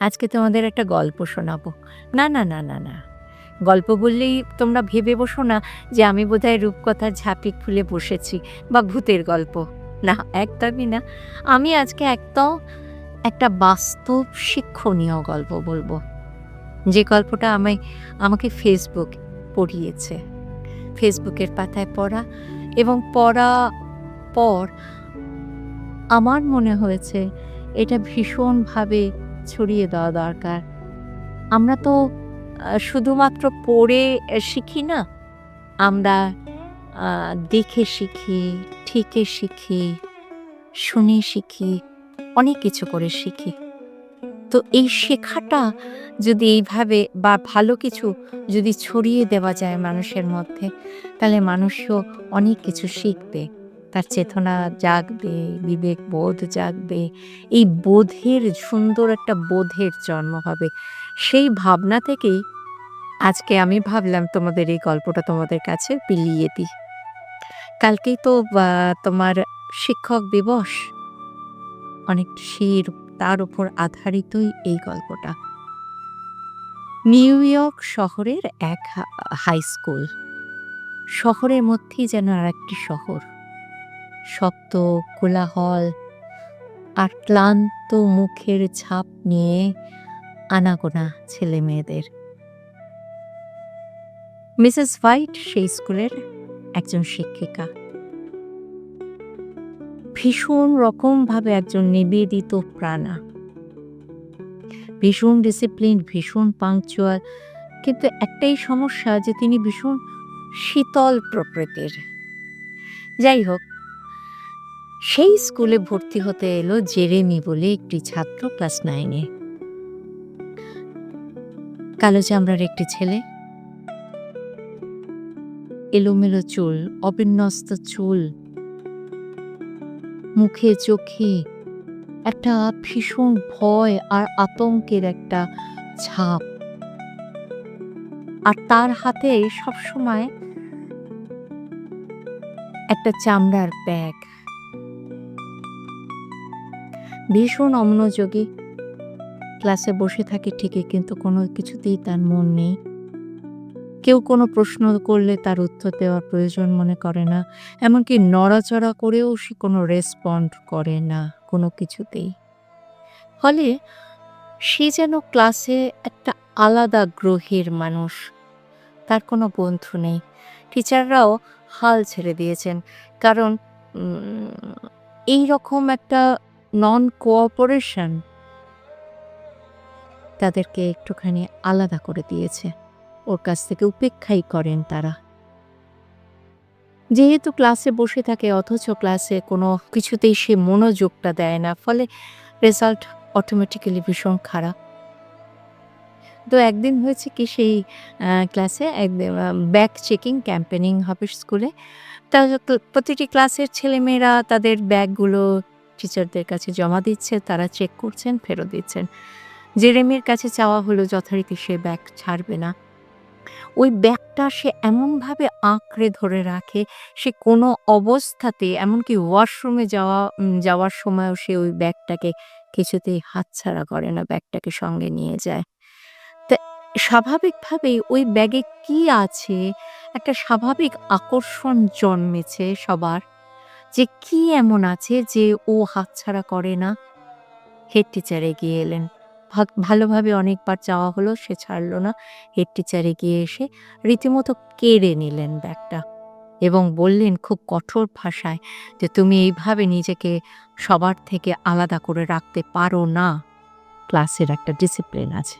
আজকে তোমাদের একটা গল্প শোনাবো। না না না না না। গল্প বললেই তোমরা ভেবে বসো না যে আমি বোধহয় রূপকথার ঝাঁপি খুলে বসেছি বা ভূতের গল্প। না, একদমই না। আমি আজকে একদম একটা বাস্তব শিক্ষণীয় গল্প বলব। যে গল্পটা আমায়, আমাকে ফেসবুক পড়িয়েছে। ফেসবুকের পাতায় পড়া এবং পড়া পর আমার মনে হয়েছে এটা ভীষণভাবে ছড়িয়ে দেওয়া দরকার। আমরা তো শুধুমাত্র পড়ে শিখি না, আমরা দেখে শিখি, ঠিকে শিখি, শুনে শিখি, অনেক কিছু করে শিখি। তো এই শেখাটা যদি এইভাবে বা ভালো কিছু যদি ছড়িয়ে দেওয়া যায় মানুষের মধ্যে, তাহলে মানুষও অনেক কিছু শিখবে। তার চেতনা জাগবে, বিবেক, বোধ জাগবে। এই বোধের সুন্দর একটা বোধের জন্ম হবে। সেই ভাবনা থেকেই আজকে আমি ভাবলাম তোমাদের এই গল্পটা তোমাদের কাছে বিলিয়ে দিই। কালকেই তো তোমার শিক্ষক দিবস। অনেক শির তার উপর আধারিতই এই গল্পটা। নিউ ইয়র্ক শহরের এক হাই স্কুল। শহরের মধ্যেই যেন আর একটি শহর। শব্দ কোলাহল আর ক্লান্ত মুখের ছাপ নিয়ে আনাগোনা ছেলে মেয়েদের। মিসেস হোয়াইট সেই স্কুলের একজন শিক্ষিকা। ভীষণ রকমভাবে একজন নিবেদিত প্রাণা। ভীষণ ডিসিপ্লিন ভীষণ পাংচুয়াল কিন্তু একটাই সমস্যা যে তিনি ভীষণ শীতল প্রকৃতির। যাই হোক সেই স্কুলে ভর্তি হতে এলো জেরেমি বলে একটি ছাত্র ক্লাস নাইনে। কালো চামড়ার একটি ছেলে। এলোমেলো চুল, অবিন্যস্ত চুল। মুখে চোখে একটা ভীষণ ভয় আর আতঙ্কের একটা ছাপ। আর তার হাতে সবসময় একটা চামড়ার ব্যাগ। ভীষণ অমনোযোগী। ক্লাসে বসে থাকে ঠিকই, কিন্তু কোনো কিছুতেই তার মন নেই। কেউ কোনো প্রশ্ন করলে তার উত্তর দেওয়ার প্রয়োজন মনে করে না, এমনকি নড়াচড়া করেও সে কোনো রেসপন্ড করে না কোনো কিছুতেই। ফলে সে যেন ক্লাসে একটা আলাদা গ্রহের মানুষ, তার কোনো বন্ধু নেই। টিচাররাও হাল ছেড়ে দিয়েছেন, কারণ এই রকম একটা নন কোঅপারেশন তাদেরকে একটুখানি আলাদা করে দিয়েছে। ওর কাছ থেকে উপেক্ষাই করেন তারা। যেহেতু ক্লাসে বসে থাকে, অথচ ক্লাসে কোনো কিছুতেই সে মনোযোগটা দেয় না, ফলে রেজাল্ট অটোমেটিক্যালি ভীষণ খারাপ। তো একদিন হয়েছে কি, সেই ক্লাসে একদিন ব্যাক চেকিং, ক্যাম্পেনিং হবে স্কুলে। তা, প্রতিটি ক্লাসের ছেলেমেয়েরা তাদের ব্যাগগুলো টিচারদের কাছে জমা দিচ্ছে, তারা চেক করছেন, ফেরত দিচ্ছেন। জেরেমির কাছে চাওয়া হলো যথারীতি সে ব্যাগ ছাড়বে না। ওই ব্যাগটা সে এমনভাবে আঁকড়ে ধরে রাখে, সে কোনো অবস্থাতে, এমনকি ওয়াশরুমে যাওয়া যাওয়ার সময়ও সে ওই ব্যাগটাকে কিছুতেই হাতছাড়া করে না, ব্যাগটাকে সঙ্গে নিয়ে যায়। তা স্বাভাবিকভাবেই ওই ব্যাগে কি আছে? একটা স্বাভাবিক আকর্ষণ জন্মেছে সবার। যে কি এমন আছে যে ও হাতছাড়া করে না? হেড টিচারে গিয়ে এলেন। ভালোভাবে অনেকবার চাওয়া হলো, সে ছাড়লো না। হেড টিচারে গিয়ে এসে রীতিমতো কেড়ে নিলেন ব্যাগটা এবং বললেন খুব কঠোর ভাষায় যে তুমি এইভাবে নিজেকে সবার থেকে আলাদা করে রাখতে পারো না। ক্লাসের একটা ডিসিপ্লিন আছে।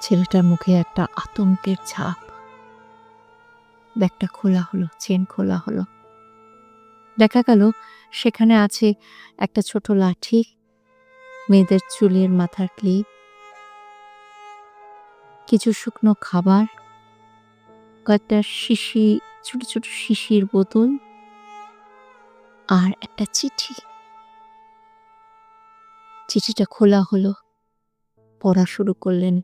ছেলেটার মুখে একটা আতঙ্কের ছাপ। ব্যাগটা খোলা হলো, চেন খোলা হলো। দেখা গেল সেখানে আছে একটা ছোট লাঠি, মেয়েদের চুলের মাথার ক্লিপ, কিছু শুকনো খাবার, কয়েকটা শিশি, ছোট ছোট শিশির বোতল আর একটা চিঠি। চিঠিটা খোলা হলো, পড়া শুরু করলেন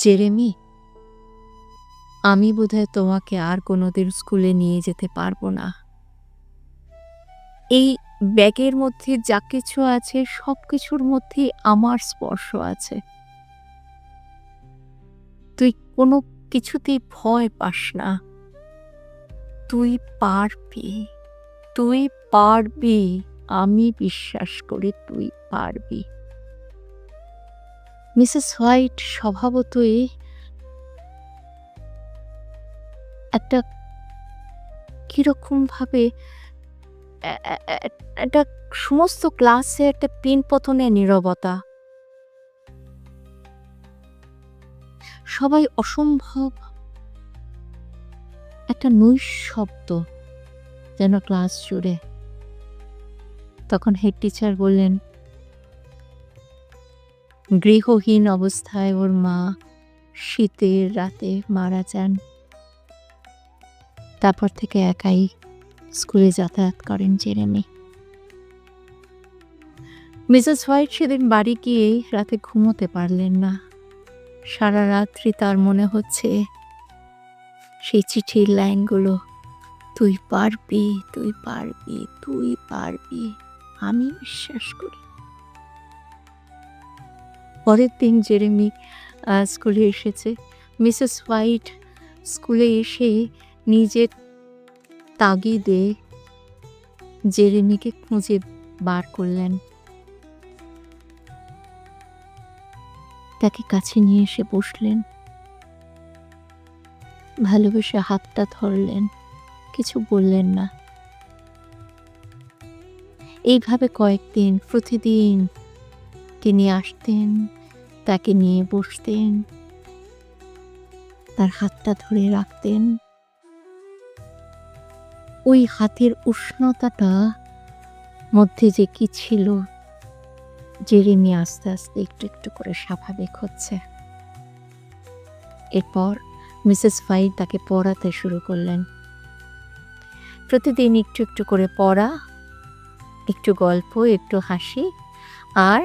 জেরেমি। আমি বোধহয় তোমাকে আর কোনোদিন স্কুলে নিয়ে যেতে পারব না। এই ব্যাগের মধ্যে যা কিছু আছে সব কিছুর মধ্যেই আমার স্পর্শ আছে। তুই কোনো কিছুতেই ভয় পাস না। তুই পারবি। তুই পারবি। আমি বিশ্বাস করি তুই পারবি। মিসেস হোয়াইট স্বভাবতই একটা কীরকম ভাবে, এ- এ- এ- একটা সমস্ত ক্লাসে একটা পিন পতনের নীরবতা। সবাই অসম্ভব একটা নৈশব্দ যেন ক্লাস জুড়ে। তখন হেড টিচার বললেন, গৃহহীন অবস্থায় ওর মা শীতের রাতে মারা যান। তারপর থেকে একাই স্কুলে যাতায়াত করেন জেরেমি। মিসেস হোয়াইট সেদিন বাড়ি গিয়ে রাতে ঘুমোতে পারলেন না। সারা রাত্রি তার মনে হচ্ছে, সেই চিঠির লাইনগুলো, তুই পারবি তুই পারবি তুই পারবি, আমি বিশ্বাস করি। পরের দিন জেরেমি স্কুলে এসেছে। মিসেস হোয়াইট স্কুলে এসে নিজের তাগিদে জেরেমিকে খুঁজে বার করলেন। তাকে কাছে নিয়ে এসে বসলেন। ভালোবেসে হাতটা ধরলেন, কিছু বললেন না। এইভাবে কয়েকদিন প্রতিদিন তিনি আসতেন, তাকে নিয়ে বসতেন, তার হাতটা ধরে রাখতেন। ওই হাতের উষ্ণতাটা মধ্যে যে কি ছিল, জেরেমি আস্তে আস্তে একটু একটু করে স্বাভাবিক হচ্ছে। এরপর মিসেস ফাইড তাকে পড়াতে শুরু করলেন। প্রতিদিন একটু একটু করে পড়া, একটু গল্প, একটু হাসি, আর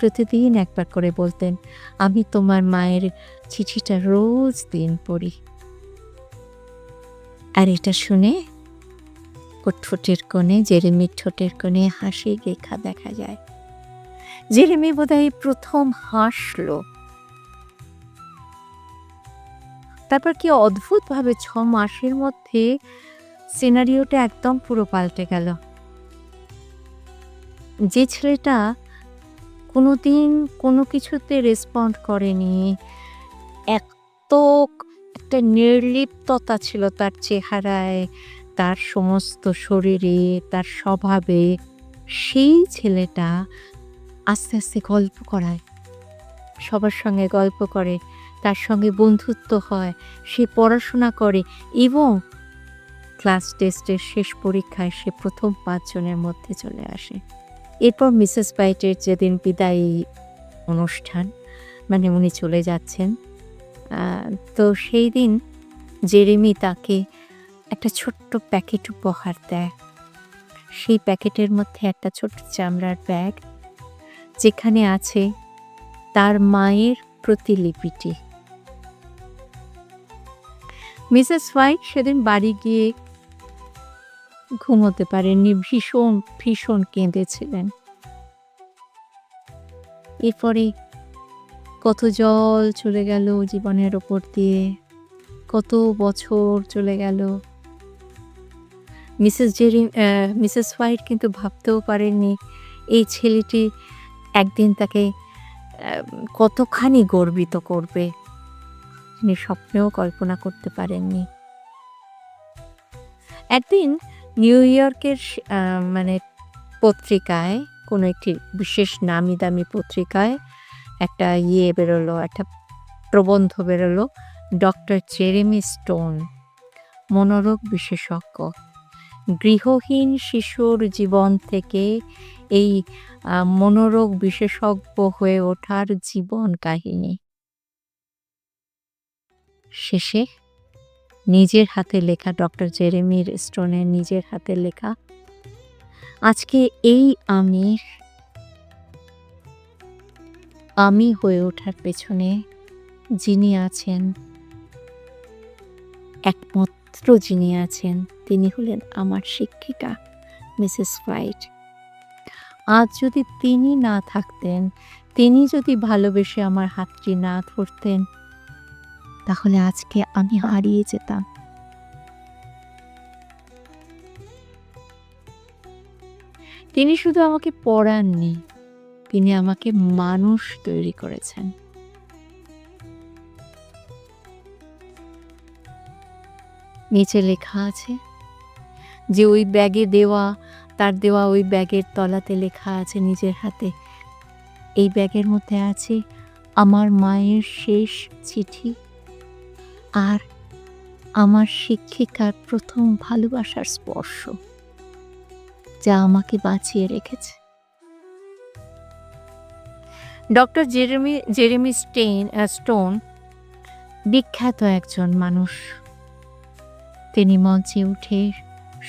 প্রতিদিন একবার করে বলতেন, আমি তোমার মায়ের চিঠিটা রোজ দিন পড়ি। আর এটা শুনে ওর ঠোঁটের কোণে, জেরেমির ঠোঁটের কোণে হাসি রেখা দেখা যায়। জেরেমি বোধহয় প্রথম হাসলো। তারপর কি অদ্ভুতভাবে ছ মাসের মধ্যে সিনারিওটা একদম পুরো পাল্টে গেল। যে ছেলেটা কোনোদিন কোনো কিছুতে রেসপন্ড করেনি, এত একটা নির্লিপ্ততা ছিল তার চেহারায় তার সমস্ত শরীরে, তার স্বভাবে সেই ছেলেটা আস্তে আস্তে গল্প করায়। সবার সঙ্গে গল্প করে, তার সঙ্গে বন্ধুত্ব হয়, সে পড়াশোনা করে এবং ক্লাস টেস্টের শেষ পরীক্ষায় সে প্রথম পাঁচজনের মধ্যে চলে আসে। এরপর মিসেস বাইটের যেদিন বিদায়ী অনুষ্ঠান মানে উনি চলে যাচ্ছেন তো সেই দিন জেরেমি তাকে একটা ছোট্ট প্যাকেট উপহার দেয়। সেই প্যাকেটের মধ্যে একটা ছোট্ট চামড়ার ব্যাগ, যেখানে আছে তার মায়ের প্রতিলিপিটি। মিসেস হোয়াইট সেদিন বাড়ি গিয়ে ঘুমোতে পারেননি, ভীষণ ভীষণ কেঁদেছিলেন। এরপরে কত জল চলে গেল জীবনের ওপর দিয়ে, কত বছর চলে গেল। মিসেস জেরি মিসেস হোয়াইট কিন্তু ভাবতেও পারেননি এই ছেলেটি একদিন তাকে কতখানি গর্বিত করবে। তিনি স্বপ্নেও কল্পনা করতে পারেননি। একদিন নিউ ইয়র্কের মানে পত্রিকায়, কোনো একটি বিশেষ নামি দামি পত্রিকায় একটা ইয়ে বেরোলো, একটা প্রবন্ধ বেরোলো, ডক্টর জেরেমি স্টোন, মনোরোগ বিশেষজ্ঞ। গৃহহীন শিশুর জীবন থেকে এই মনোরোগ বিশেষজ্ঞ হয়ে ওঠার জীবন কাহিনী। শেষে নিজের হাতে লেখা ডক্টর জেরেমির স্টোনের নিজের হাতে লেখা, আজকে এই আমির, আমি হয়ে ওঠার পেছনে যিনি আছেন একমাত্র যিনি আছেন, তিনি হলেন আমার শিক্ষিকা, মিসেস হোয়াইট। আজ যদি তিনি না থাকতেন, তিনি যদি ভালোবেসে আমার হাতটি না ধরতেন, তাহলে আজকে আমি হারিয়ে যেতাম। তিনি শুধু আমাকে পড়াননি, তিনি আমাকে মানুষ তৈরি করেছেন। নিচে লেখা আছে, যে ওই ব্যাগে দেওয়া, তার দেওয়া ওই ব্যাগের তলাতে লেখা আছে নিজের হাতে। এই ব্যাগের মধ্যে আছে আমার মায়ের শেষ চিঠি আর আমার শিক্ষিকার প্রথম ভালোবাসার স্পর্শ, যা আমাকে বাঁচিয়ে রেখেছে। Doctor Jeremy Jeremy Sten Stone বিখ্যাত একজন মানুষ। তিনি মঞ্চে উঠে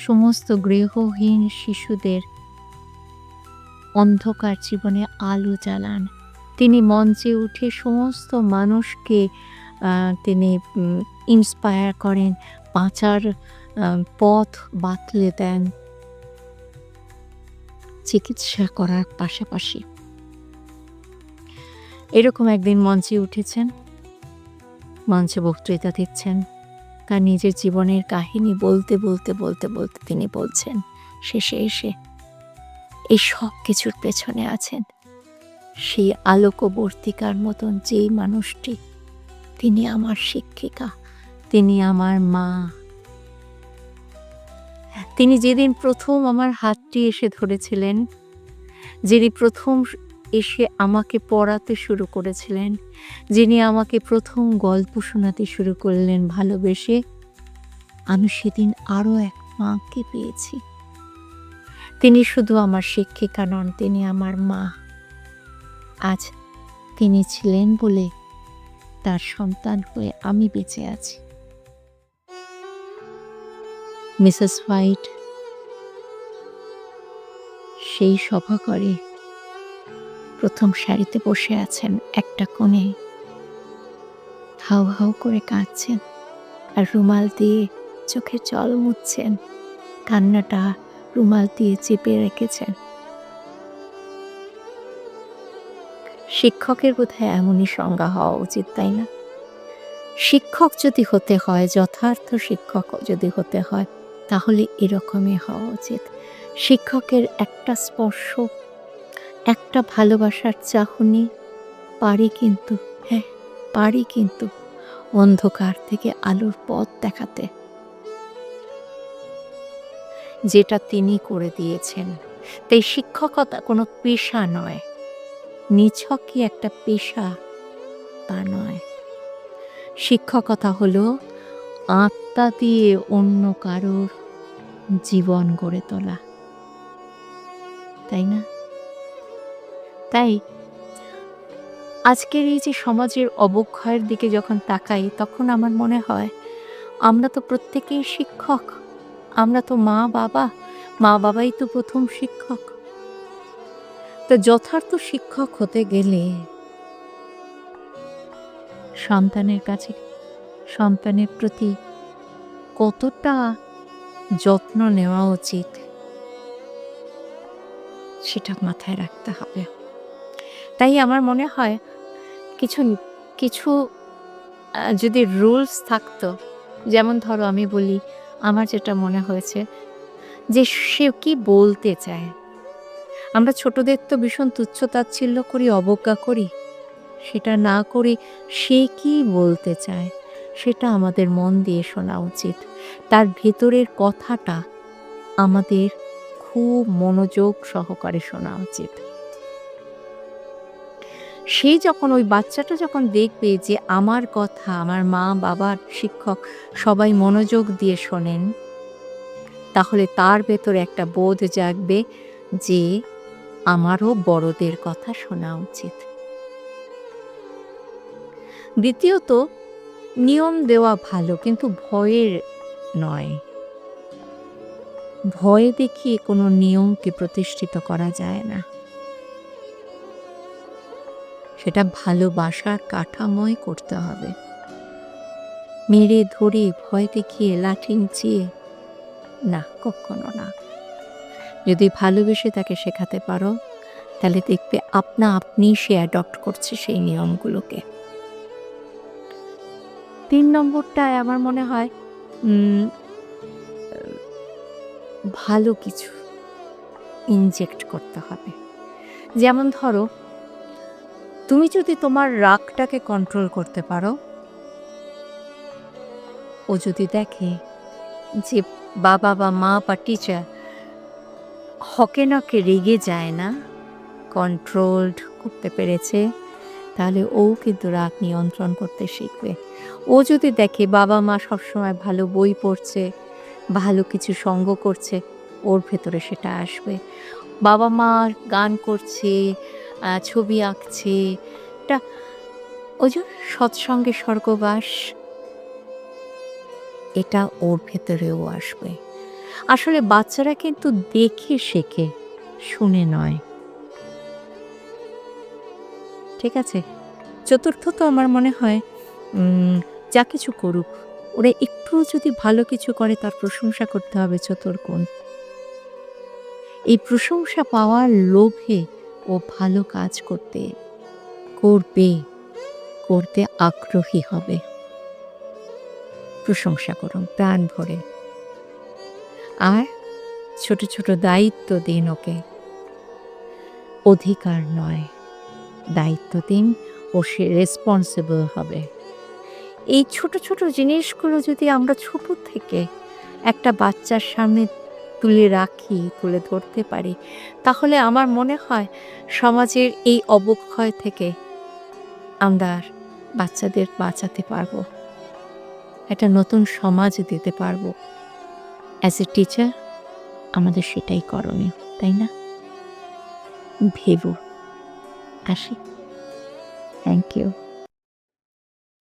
সমস্ত গৃহহীন শিশুদের অন্ধকার জীবনে আলো জ্বালান। তিনি মঞ্চে উঠে সমস্ত মানুষকে তিনি ইন্সপায়ার করেন, বাঁচার পথ বাতলে দেন। চিকিৎসা করার পাশাপাশি এরকম একদিন মঞ্চে উঠেছেন, মঞ্চে বক্তৃতা দিচ্ছেন। তার নিজের জীবনের কাহিনী বলতে বলতে বলতে বলতে তিনি বলছেন, শেষে এসে এই সব কিছুর পেছনে আছেন। সেই আলোকবর্তিকার মতন যেই মানুষটি, তিনি আমার শিক্ষিকা, তিনি আমার মা। তিনি যেদিন প্রথম আমার হাতটি এসে ধরেছিলেন যিনি প্রথম এসে আমাকে পড়াতে শুরু করেছিলেন, যিনি আমাকে প্রথম গল্প শোনাতে শুরু করলেন ভালোবেসে। আমি সেদিন আরও এক মাকে পেয়েছি। তিনি শুধু আমার শিক্ষিকা নন, তিনি আমার মা। আজ তিনি ছিলেন বলে তার সন্তান হয়ে আমি বেঁচে আছি। মিসেস হোয়াইট, সেই সভা করে প্রথম সারিতে বসে আছেন একটা কোণে। হাউ হাউ করে কাঁদছেন আর রুমাল দিয়ে চোখে জল মুছছেন। কান্নাটা রুমাল দিয়ে চেপে রেখেছেন। শিক্ষকের বোধহয় এমনই সংজ্ঞা হওয়া উচিত, তাই না? শিক্ষক যদি হতে হয়, যথার্থ শিক্ষক যদি হতে হয়, তাহলে এরকমই হওয়া উচিত। শিক্ষকের একটা স্পর্শ একটা ভালোবাসার চাহনি, পারি কিন্তু হ্যাঁ পারি কিন্তু অন্ধকার থেকে আলোর পথ দেখাতে। যেটা তিনি করে দিয়েছেন। তাই শিক্ষকতা কোনো পেশা নয়। নিছকই একটা পেশা, তা নয়। শিক্ষকতা হলো আত্মা দিয়ে অন্য কারোর জীবন গড়ে তোলা। তাই না? তাই আজকের এই যে সমাজের অবক্ষয়ের দিকে যখন তাকাই, তখন আমার মনে হয়, আমরা তো প্রত্যেকেই শিক্ষক। আমরা তো মা, বাবা। মা, বাবাই তো প্রথম শিক্ষক। তো যথার্থ শিক্ষক হতে গেলে সন্তানের কাছে, সন্তানের প্রতি কতটা যত্ন নেওয়া উচিত, সেটা মাথায় রাখতে হবে। তাই আমার মনে হয় কিছু কিছু যদি রুলস থাকতো, যেমন ধরো আমি বলি, আমার যেটা মনে হয়েছে যে সে কি বলতে চায়। আমরা ছোটদের তো ভীষণ তুচ্ছ তাচ্ছিল্য করি, অবজ্ঞা করি। সেটা না করে সে কি বলতে চায়, সেটা আমাদের মন দিয়ে শোনা উচিত। তার ভেতরের কথাটা আমাদের খুব মনোযোগ সহকারে শোনা উচিত। সে যখন ওই বাচ্চাটা যখন দেখবে যে আমার কথা, আমার মা বাবার শিক্ষক সবাই মনোযোগ দিয়ে শোনেন, তাহলে তার ভেতরে একটা বোধ জাগবে যে আমারও বড়দের কথা শোনা উচিত। দ্বিতীয়ত, নিয়ম দেওয়া ভালো, কিন্তু ভয়ের নয়। ভয় দেখিয়ে কোনো নিয়মকে প্রতিষ্ঠিত করা যায় না। সেটা ভালোবাসার কাঠামোয় করতে হবে। মেরে ধরে ভয় দেখিয়ে লাঠি চেয়ে না, কখনো না। যদি ভালোবেসে তাকে শেখাতে পারো, তাহলে দেখবে আপনা আপনি সে অ্যাডপ্ট করছে সেই নিয়মগুলোকে। তিন নম্বরটায় আমার মনে হয় ভালো কিছু ইনজেক্ট করতে হবে। যেমন ধরো তুমি যদি তোমার রাগটাকে কন্ট্রোল করতে পারো, ও যদি দেখে যে বাবা বা মা বা টিচার হকে নকে রেগে যায় না কন্ট্রোলড করতে পেরেছে, তাহলে ও কিন্তু রাগ নিয়ন্ত্রণ করতে শিখবে। ও যদি দেখে বাবা মা সবসময় ভালো বই পড়ছে, ভালো কিছু সঙ্গ করছে, ওর ভেতরে সেটা আসবে। বাবা মা গান করছে ছবি আঁকছে। এটা ওই যে সৎসঙ্গে স্বর্গবাস। এটা ওর ভেতরেও আসবে। আসলে বাচ্চারা কিন্তু দেখে, শেখে, শুনে নয়। ঠিক আছে? চতুর্থ তো আমার মনে হয় যা কিছু করুক, ওরা একটু যদি ভালো কিছু করে, তার প্রশংসা করতে হবে চতুর্গুণ এই প্রশংসা পাওয়ার লোভে ও ভালো কাজ করতে করবে, করতে আগ্রহী হবে। প্রশংসা করুন, প্রাণ ভরে। আর ছোট ছোট দায়িত্ব দিন ওকে। অধিকার নয়, দায়িত্ব দিন ও সে রেসপন্সিবল হবে। এই ছোট ছোট জিনিসগুলো যদি আমরা ছোট থেকে একটা বাচ্চার সামনে তুলে রাখি, তুলে ধরতে পারি। তাহলে আমার মনে হয় সমাজের এই অবক্ষয় থেকে আমরা বাচ্চাদের বাঁচাতে পারব। একটা নতুন সমাজ দিতে পারব। অ্যাজ এ টিচার আমাদের সেটাই করণীয়, তাই না? ভেবো, আসি। Thank you